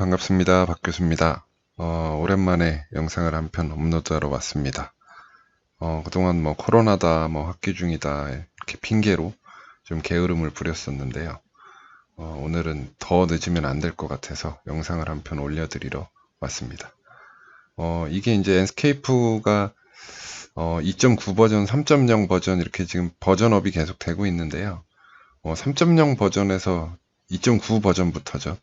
반갑습니다. 박 교수입니다. 어, 오랜만에 영상을 한 편 업로드하러 왔습니다. 어, 그동안 뭐 코로나다, 뭐 학기 중이다, 이렇게 핑계로 좀 게으름을 부렸었는데요. 어, 오늘은 더 늦으면 안 될 것 같아서 영상을 한 편 올려드리러 왔습니다. 어, 이게 이제 엔스케이프가 어, 2.9 버전, 3.0 버전 이렇게 지금 버전업이 계속 되고 있는데요. 어, 3.0 버전에서 2.9 버전부터죠.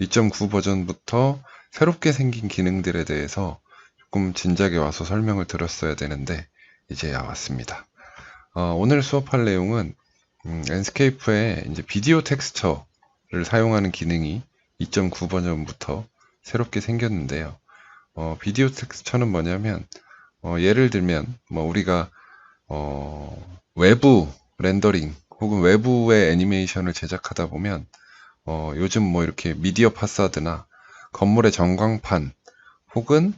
2.9 버전부터 새롭게 생긴 기능들에 대해서 조금 진작에 와서 설명을 들었어야 되는데 이제야 왔습니다. 어, 오늘 수업할 내용은 음, 엔스케이프의 이제 비디오 텍스처를 사용하는 기능이 2.9 버전부터 새롭게 생겼는데요. 어, 비디오 텍스처는 뭐냐면 어, 예를 들면 뭐 우리가 어, 외부 렌더링 혹은 외부의 애니메이션을 제작하다 보면 어, 요즘 뭐 이렇게 미디어 파사드나 건물의 전광판 혹은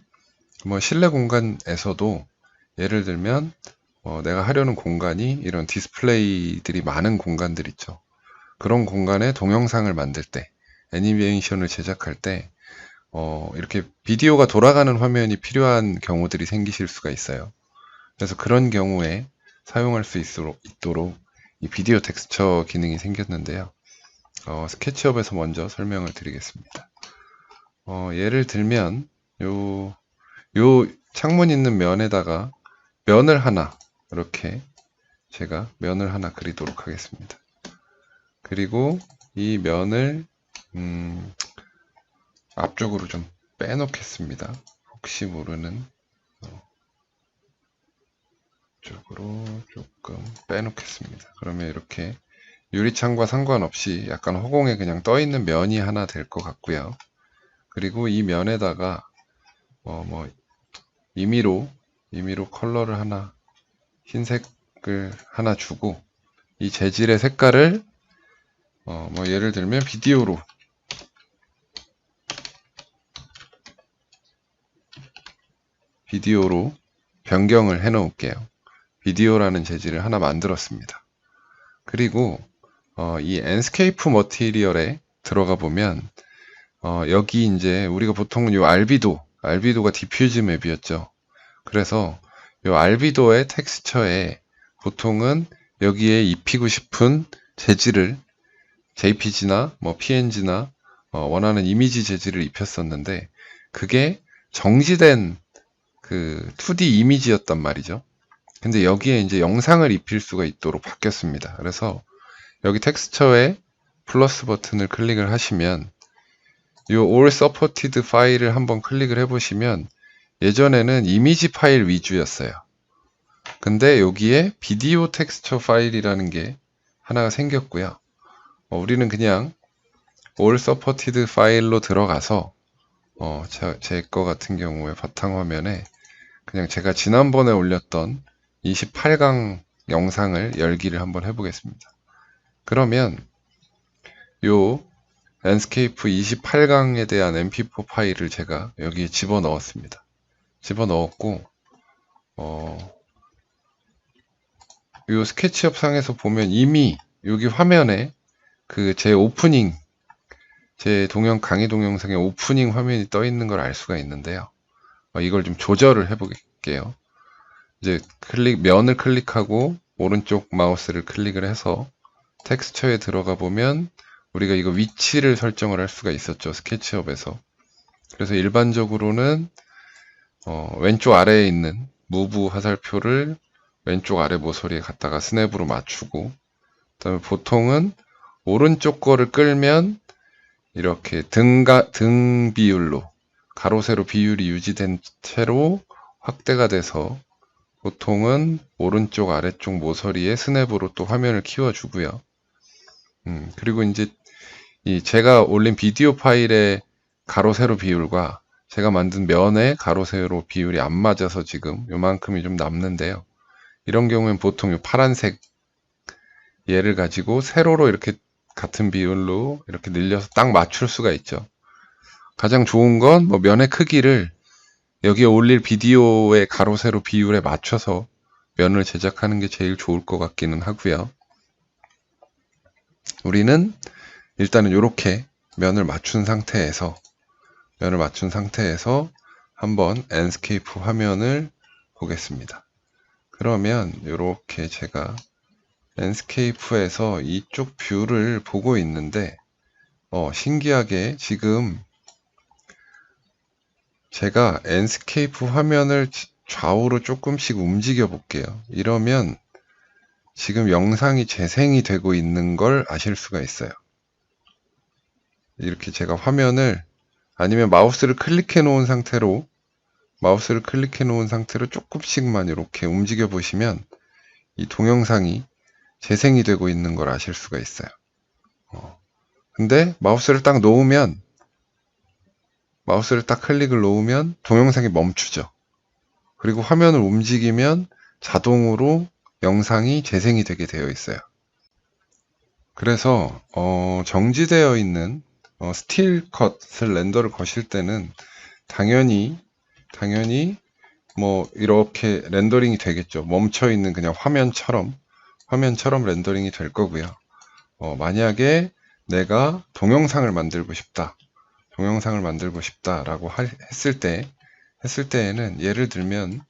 뭐 실내 공간에서도 예를 들면 어, 내가 하려는 공간이 이런 디스플레이들이 많은 공간들 있죠. 그런 공간에 동영상을 만들 때 애니메이션을 제작할 때 어, 이렇게 비디오가 돌아가는 화면이 필요한 경우들이 생기실 수가 있어요. 그래서 그런 경우에 사용할 수 있도록, 있도록 이 비디오 텍스처 기능이 생겼는데요. 어, 스케치업에서 먼저 설명을 드리겠습니다. 어, 예를 들면 요, 요 창문 있는 면에다가 면을 하나 이렇게 제가 면을 하나 그리도록 하겠습니다. 그리고 이 면을 음, 앞쪽으로 좀 빼놓겠습니다. 혹시 모르는 어, 쪽으로 조금 빼놓겠습니다. 그러면 이렇게 유리창과 상관없이 약간 허공에 그냥 떠 있는 면이 하나 될 것 같고요. 그리고 이 면에다가 어, 뭐 임의로 임의로 컬러를 하나 흰색을 하나 주고 이 재질의 색깔을 어, 뭐 예를 들면 비디오로 비디오로 변경을 해 놓을게요. 비디오라는 재질을 하나 만들었습니다. 그리고 어, 이 엔스케이프 머티리얼에 들어가 보면 어, 여기 이제 우리가 보통 요 알비도 알비도가 디퓨즈 맵이었죠. 그래서 요 알비도의 텍스처에 보통은 여기에 입히고 싶은 재질을 JPG나 뭐 PNG나 어, 원하는 이미지 재질을 입혔었는데 그게 정지된 그 2D 이미지였단 말이죠. 근데 여기에 이제 영상을 입힐 수가 있도록 바뀌었습니다. 그래서 여기 텍스처에 플러스 버튼을 클릭을 하시면 이 All Supported 파일을 한번 클릭을 해보시면 예전에는 이미지 파일 위주였어요. 근데 여기에 비디오 텍스처 파일이라는 게 하나가 생겼고요. 어, 우리는 그냥 All Supported 파일로 들어가서 어, 제 거 같은 경우에 바탕화면에 그냥 제가 지난번에 올렸던 28강 영상을 열기를 한번 해보겠습니다. 그러면 요 랜스케이프 28강에 대한 mp4 파일을 제가 여기에 집어 넣었습니다. 집어 넣었고 어, 요 스케치업 상에서 보면 이미 여기 화면에 그 제 오프닝 제 동영 강의 동영상에 오프닝 화면이 떠 있는 걸 알 수가 있는데요. 어, 이걸 좀 조절을 해 볼게요. 이제 클릭 면을 클릭하고 오른쪽 마우스를 클릭을 해서 텍스처에 들어가 보면 우리가 이거 위치를 설정을 할 수가 있었죠. 스케치업에서. 그래서 일반적으로는 어, 왼쪽 아래에 있는 무브 화살표를 왼쪽 아래 모서리에 갖다가 스냅으로 맞추고 그다음에 보통은 오른쪽 거를 끌면 이렇게 등가, 등 비율로 가로 세로 비율이 유지된 채로 확대가 돼서 보통은 오른쪽 아래쪽 모서리에 스냅으로 또 화면을 키워주고요. 음, 그리고 이제 이 제가 올린 비디오 파일의 가로 세로 비율과 제가 만든 면의 가로 세로 비율이 안 맞아서 지금 요만큼이 좀 남는데요. 이런 경우엔 보통 요 파란색 얘를 가지고 세로로 이렇게 같은 비율로 이렇게 늘려서 딱 맞출 수가 있죠. 가장 좋은 건 뭐 면의 크기를 여기에 올릴 비디오의 가로 세로 비율에 맞춰서 면을 제작하는 게 제일 좋을 것 같기는 하고요. 우리는 일단은 이렇게 면을 맞춘 상태에서 면을 맞춘 상태에서 한번 엔스케이프 화면을 보겠습니다. 그러면 이렇게 제가 랜스케이프에서 이쪽 뷰를 보고 있는데 어, 신기하게 지금 제가 랜스케이프 화면을 좌우로 조금씩 움직여 볼게요. 이러면 지금 영상이 재생이 되고 있는 걸 아실 수가 있어요. 이렇게 제가 화면을 아니면 마우스를 클릭해 놓은 상태로 마우스를 클릭해 놓은 상태로 조금씩만 이렇게 움직여 보시면 이 동영상이 재생이 되고 있는 걸 아실 수가 있어요. 어. 근데 마우스를 딱 놓으면 마우스를 딱 클릭을 놓으면 동영상이 멈추죠. 그리고 화면을 움직이면 자동으로 영상이 재생이 되게 되어 있어요. 그래서 어, 정지되어 있는 어, 스틸 컷을 렌더를 거실 때는 당연히 당연히 뭐 이렇게 렌더링이 되겠죠. 멈춰 있는 그냥 화면처럼 화면처럼 렌더링이 될 거고요. 어, 만약에 내가 동영상을 만들고 싶다. 동영상을 만들고 싶다라고 하, 했을 때 했을 때에는 예를 들면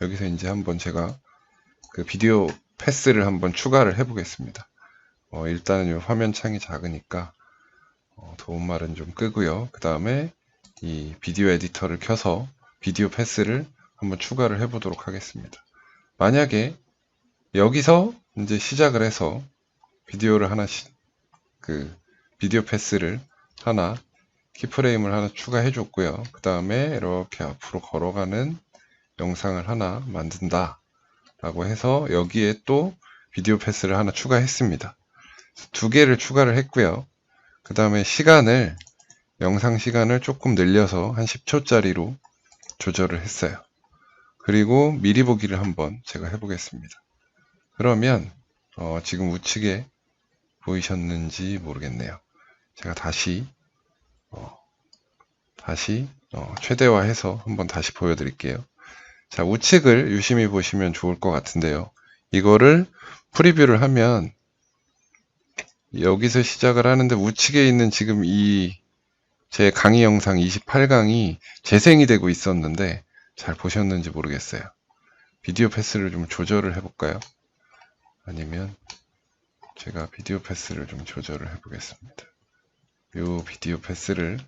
여기서 이제 한번 제가 그 비디오 패스를 한번 추가를 해 보겠습니다. 어, 일단은 이 화면 창이 작으니까 어, 도움말은 좀 끄고요. 그 다음에 이 비디오 에디터를 켜서 비디오 패스를 한번 추가를 해 보도록 하겠습니다. 만약에 여기서 이제 시작을 해서 비디오를 하나씩 그 비디오 패스를 하나 키프레임을 하나 추가해 줬고요. 그 다음에 이렇게 앞으로 걸어가는 영상을 하나 만든다 라고 해서 여기에 또 비디오 패스를 하나 추가했습니다. 두 개를 추가를 했고요. 그 다음에 시간을 영상 시간을 조금 늘려서 한 10초짜리로 조절을 했어요. 그리고 미리 보기를 한번 제가 해보겠습니다. 그러면 어, 지금 우측에 보이셨는지 모르겠네요. 제가 다시 어, 다시 어, 최대화해서 한번 다시 보여드릴게요. 자 우측을 유심히 보시면 좋을 것 같은데요. 이거를 프리뷰를 하면 여기서 시작을 하는데 우측에 있는 지금 이 제 강의 영상 28강이 재생이 되고 있었는데 잘 보셨는지 모르겠어요. 비디오 패스를 좀 조절을 해볼까요? 아니면 제가 비디오 패스를 좀 조절을 해보겠습니다. 이 비디오 패스를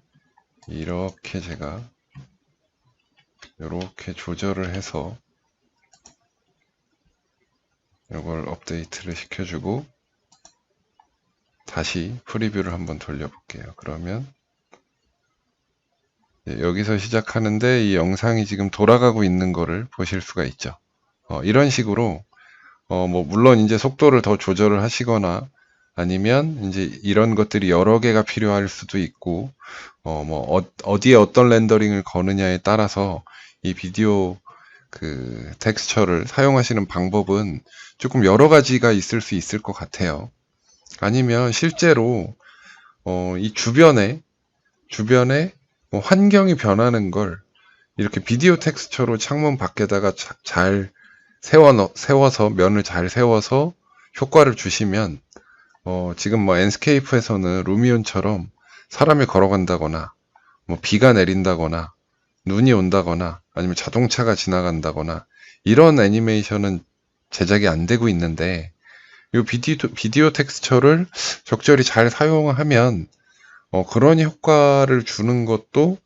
이렇게 제가 이렇게 조절을 해서 이걸 업데이트를 시켜주고 다시 프리뷰를 한번 돌려볼게요. 그러면 네, 여기서 시작하는데 이 영상이 지금 돌아가고 있는 거를 보실 수가 있죠. 어, 이런 식으로 어, 뭐 물론 이제 속도를 더 조절을 하시거나 아니면 이제 이런 것들이 여러 개가 필요할 수도 있고 어, 뭐 어, 디에 어떤 렌더링을 거느냐에 따라서 이 비디오 그 텍스처를 사용하시는 방법은 조금 여러 가지가 있을 수 있을 것 같아요. 아니면 실제로 어, 이 주변에 주변에 뭐 환경이 변하는 걸 이렇게 비디오 텍스처로 창문 밖에다가 자, 잘 세워 세워서 면을 잘 세워서 효과를 주시면 어, 지금 뭐 엔스케이프에서는 루미온처럼 사람이 걸어간다거나 뭐 비가 내린다거나 눈이 온다거나 아니면 자동차가 지나간다거나 이런 애니메이션은 제작이 안 되고 있는데 이 비디오, 비디오 텍스처를 적절히 잘 사용하면 어, 그런 효과를 주는 것도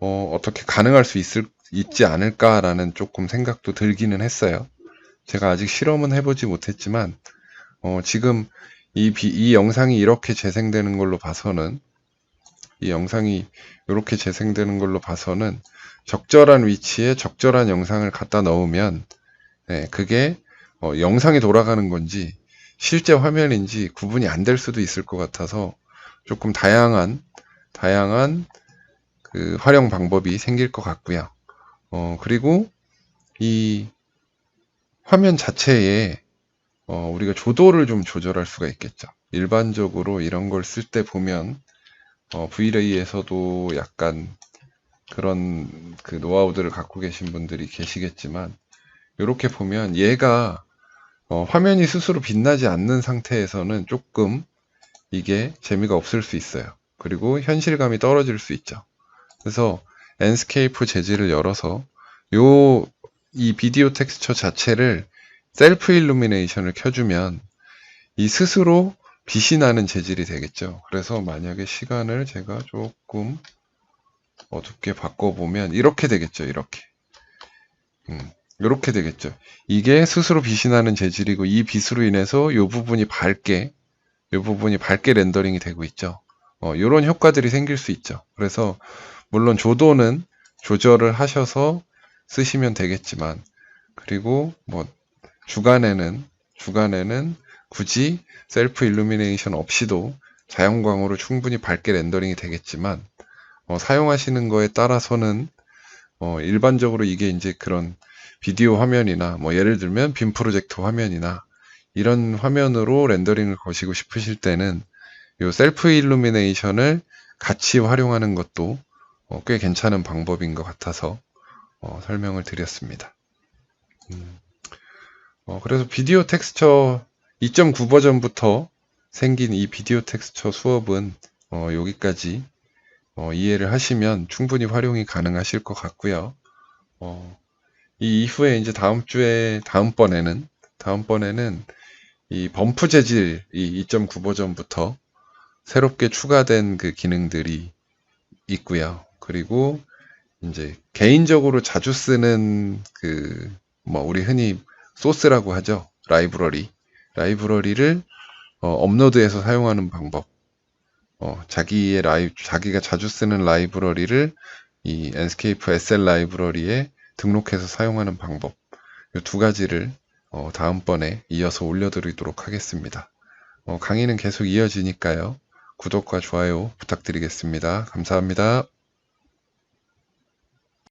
어, 어떻게 가능할 수 있을, 있지 않을까라는 조금 생각도 들기는 했어요. 제가 아직 실험은 해보지 못했지만 어, 지금 이, 비, 이 영상이 이렇게 재생되는 걸로 봐서는 이 영상이 이렇게 재생되는 걸로 봐서는 적절한 위치에 적절한 영상을 갖다 넣으면 네, 그게 어, 영상이 돌아가는 건지 실제 화면인지 구분이 안 될 수도 있을 것 같아서 조금 다양한 다양한 그 활용 방법이 생길 것 같고요. 어, 그리고 이 화면 자체에 어, 우리가 조도를 좀 조절할 수가 있겠죠. 일반적으로 이런 걸 쓸 때 보면 어, V-Ray에서도 약간 그런 그 노하우들을 갖고 계신 분들이 계시겠지만 이렇게 보면 얘가 어, 화면이 스스로 빛나지 않는 상태에서는 조금 이게 재미가 없을 수 있어요. 그리고 현실감이 떨어질 수 있죠. 그래서 엔스케이프 재질을 열어서 요 이 비디오 텍스처 자체를 셀프 일루미네이션을 켜주면 이 스스로 빛이 나는 재질이 되겠죠. 그래서 만약에 시간을 제가 조금 어둡게 바꿔보면 이렇게 되겠죠. 이렇게. 음, 이렇게 되겠죠. 이게 스스로 빛이 나는 재질이고 이 빛으로 인해서 이 부분이 밝게 이 부분이 밝게 렌더링이 되고 있죠. 어, 이런 효과들이 생길 수 있죠. 그래서 물론 조도는 조절을 하셔서 쓰시면 되겠지만 그리고 뭐 주간에는 주간에는 굳이 셀프 일루미네이션 없이도 자연광으로 충분히 밝게 렌더링이 되겠지만 어, 사용하시는 거에 따라서는 어, 일반적으로 이게 이제 그런 비디오 화면이나 뭐 예를 들면 빔 프로젝터 화면이나 이런 화면으로 렌더링을 거시고 싶으실 때는 요 셀프 일루미네이션을 같이 활용하는 것도 어, 꽤 괜찮은 방법인 것 같아서 어, 설명을 드렸습니다. 음, 어, 그래서 비디오 텍스처 2.9 버전부터 생긴 이 비디오 텍스처 수업은 어, 여기까지 어, 이해를 하시면 충분히 활용이 가능하실 것 같고요. 어, 이 이후에 이제 다음 주에 다음번에는 다음번에는 이 범프 재질 이 2.9 버전부터 새롭게 추가된 그 기능들이 있고요. 그리고 이제 개인적으로 자주 쓰는 그 뭐 우리 흔히 소스라고 하죠. 라이브러리. 라이브러리를 어, 업로드해서 사용하는 방법. 어, 자기의 라이 자기가 자주 쓰는 라이브러리를 이 엔스케이프 SL 라이브러리에 등록해서 사용하는 방법. 이 두 가지를 어, 다음번에 이어서 올려드리도록 하겠습니다. 어, 강의는 계속 이어지니까요. 구독과 좋아요 부탁드리겠습니다. 감사합니다.